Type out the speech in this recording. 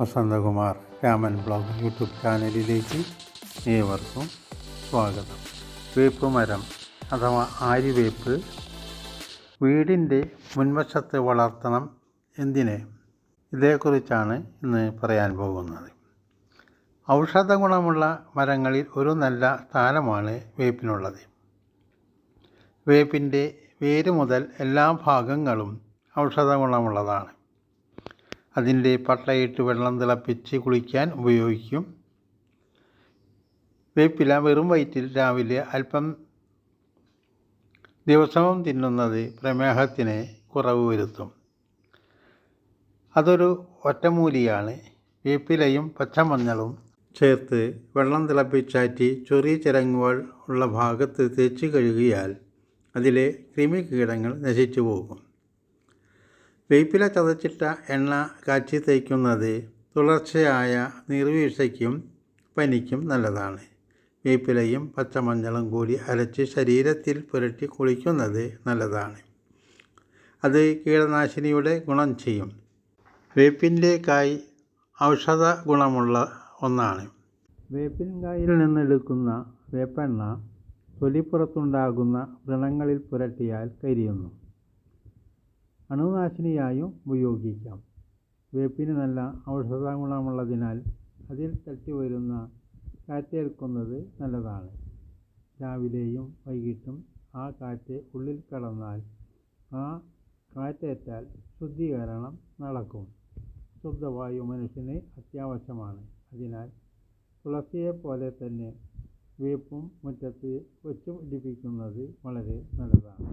Vasanthakumar Raman blog YouTube ചാനലിലേക്ക് ഏവർക്കും സ്വാഗതം. വേപ്പ് മരം അഥവാ ആര്യവേപ്പ് വീടിന്റെ മുൻവശത്ത് വളർത്തണം എന്തിന്? ഇതേക്കുറിച്ചാണ് ഇന്ന് പറയാൻ പോകുന്നത്. ഔഷധ ഗുണമുള്ള മരങ്ങളിൽ ഒരു നല്ല സ്ഥാനമാണ് വേപ്പിനുള്ളത്. വേപ്പിന്റെ വേര് മുതൽ എല്ലാ ഭാഗങ്ങളും ഔഷധ ഗുണമുള്ളതാണ് അതിന്റെ പട്ടയിട്ട് വെള്ളം തിളപ്പിച്ച് കുളിക്കാൻ ഉപയോഗിക്കും. വേപ്പില വെറും വയറ്റിൽ രാവിലെ അല്പം ദിവസവും തിന്നുന്നത് പ്രമേഹത്തിന് കുറവ് വരുത്തും. അതൊരു ഒറ്റമൂലിയാണ്. വേപ്പിലയും പച്ചമഞ്ഞളും ചേർത്ത് വെള്ളം തിളപ്പിച്ചാറ്റി ചെറിയ ചിരങ്ങുകൾ ഉള്ള ഭാഗത്ത് തേച്ച് കഴുകിയാൽ അതിലെ കൃമികീടങ്ങൾ നശിച്ചു പോകും. വേപ്പില ചതച്ചിട്ട എണ്ണ കാച്ചി തേക്കുന്നത് തുടർച്ചയായ നീർവീഴ്ചയ്ക്കും പനിക്കും നല്ലതാണ്. വേപ്പിലയും പച്ചമഞ്ഞളും കൂടി അരച്ച് ശരീരത്തിൽ പുരട്ടി കുളിക്കുന്നത് നല്ലതാണ്. അത് കീടനാശിനിയുടെ ഗുണം ചെയ്യും. വേപ്പിന്റെ കായ് ഔഷധ ഗുണമുള്ള ഒന്നാണ്. വേപ്പിൻ കായിൽ നിന്നെടുക്കുന്ന വേപ്പെണ്ണ തൊലിപ്പുറത്തുണ്ടാകുന്ന വ്രണങ്ങളിൽ പുരട്ടിയാൽ കരിയുന്നു. അണുനാശിനിയായും ഉപയോഗിക്കാം. വേപ്പിന് നല്ല ഔഷധ ഗുണമുള്ളതിനാൽ അതിൽ തട്ടി വരുന്ന കാറ്റേൽക്കുന്നത് നല്ലതാണ്. രാവിലെയും വൈകിട്ടും ആ കാറ്റ് ഉള്ളിൽ കടന്നാൽ ആ കാറ്റേറ്റാൽ ശുദ്ധീകരണം നടക്കും. ശുദ്ധവായു മനുഷ്യന് അത്യാവശ്യമാണ്. അതിനാൽ തുളസിയെപ്പോലെ തന്നെ വേപ്പും മുറ്റത്ത് വെച്ച് പിടിപ്പിക്കുന്നത് വളരെ നല്ലതാണ്.